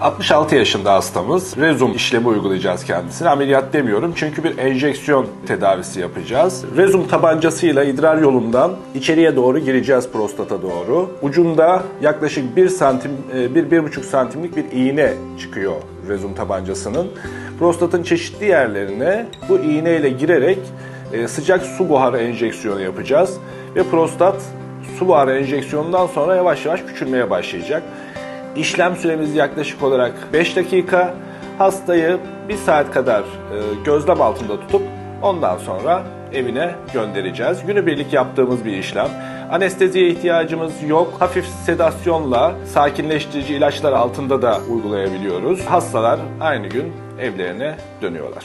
66 yaşında hastamız. Rezum işlemi uygulayacağız kendisine. Ameliyat demiyorum çünkü bir enjeksiyon tedavisi yapacağız. Rezum tabancasıyla idrar yolundan içeriye doğru gireceğiz prostata doğru. Ucunda yaklaşık 1 santim, 1-1,5 santimlik bir iğne çıkıyor rezum tabancasının. Prostatın çeşitli yerlerine bu iğneyle girerek e, sıcak su buharı enjeksiyonu yapacağız. Ve prostat su buharı enjeksiyonundan sonra yavaş yavaş küçülmeye başlayacak. İşlem süremiz yaklaşık olarak 5 dakika. Hastayı 1 saat kadar e, gözlem altında tutup ondan sonra evine göndereceğiz. Günübirlik yaptığımız bir işlem. Anesteziye ihtiyacımız yok. Hafif sedasyonla sakinleştirici ilaçlar altında da uygulayabiliyoruz. Hastalar aynı gün evlerine dönüyorlar.